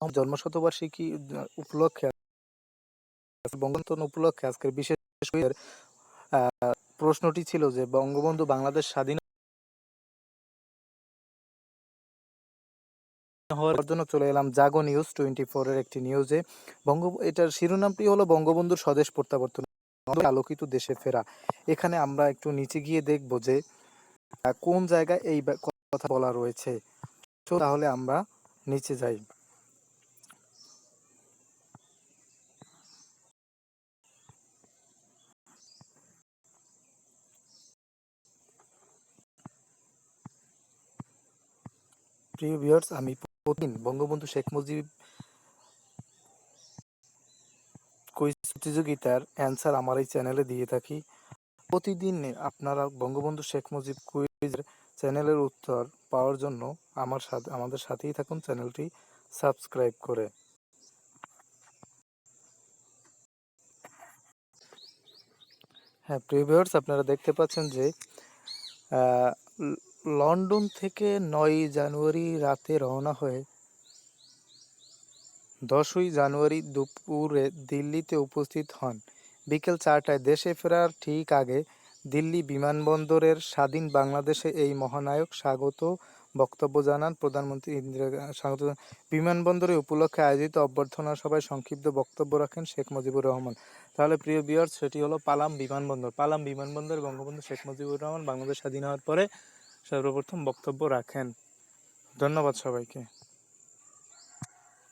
জন্মশতবার্ষিকী উপলক্ষে বঙ্গবন্ধু উপলক্ষে আজকের বিশেষ প্রশ্নটি ছিল যে বঙ্গবন্ধু বাংলাদেশ স্বাধীন হওয়ার জন্য চলে এলাম জাগো নিউজ টোয়েন্টি এর একটি নিউজে বঙ্গ, এটার শিরোনামটি হলো বঙ্গবন্ধুর স্বদেশ প্রত্যাবর্তন আলোকিত দেশে ফেরা। এখানে আমরা একটু নিচে গিয়ে দেখব যে কোন জায়গায় এই কথা বলা রয়েছে। তাহলে আমরা নিচে যাই। প্রিয় ভিউয়ার্স, আমি প্রতিদিন বঙ্গবন্ধু শেখ মুজিব কুইজ প্রতিযোগিতার অ্যান্সার আমার এই চ্যানেলে দিয়ে থাকি। প্রতিদিন আপনারা বঙ্গবন্ধু শেখ মুজিব কুইজের চ্যানেলের উত্তর পাওয়ার জন্য আমার সাথে, আমাদের সাথেই থাকুন চ্যানেলটি সাবস্ক্রাইব করে। হ্যাঁ প্রিয় ভিউয়ার্স, আপনারা দেখতে পাচ্ছেন যে লন্ডন থেকে নয় জানুয়ারি রাতে রওনা হয়ে দশই জানুয়ারি দুপুরে দিল্লিতে উপস্থিত হন। বিকেল চারটায় দেশে ফেরার ঠিক আগে দিল্লি বিমানবন্দরের স্বাধীন বাংলাদেশে এই মহানায়ক স্বাগত বক্তব্য জানান প্রধানমন্ত্রী ইন্দিরা স্বাগত বিমানবন্দরে উপলক্ষে আয়োজিত অভ্যর্থনা সভায় সংক্ষিপ্ত বক্তব্য রাখেন শেখ মুজিবুর রহমান। তাহলে প্রিয় বিয়ার্স সেটি হলো পালাম বিমানবন্দর। পালাম বিমানবন্দর বঙ্গবন্ধু শেখ মুজিবুর রহমান বাংলাদেশ স্বাধীন হওয়ার পরে সর্বপ্রথম বক্তব্য রাখেন। ধন্যবাদ সবাইকে।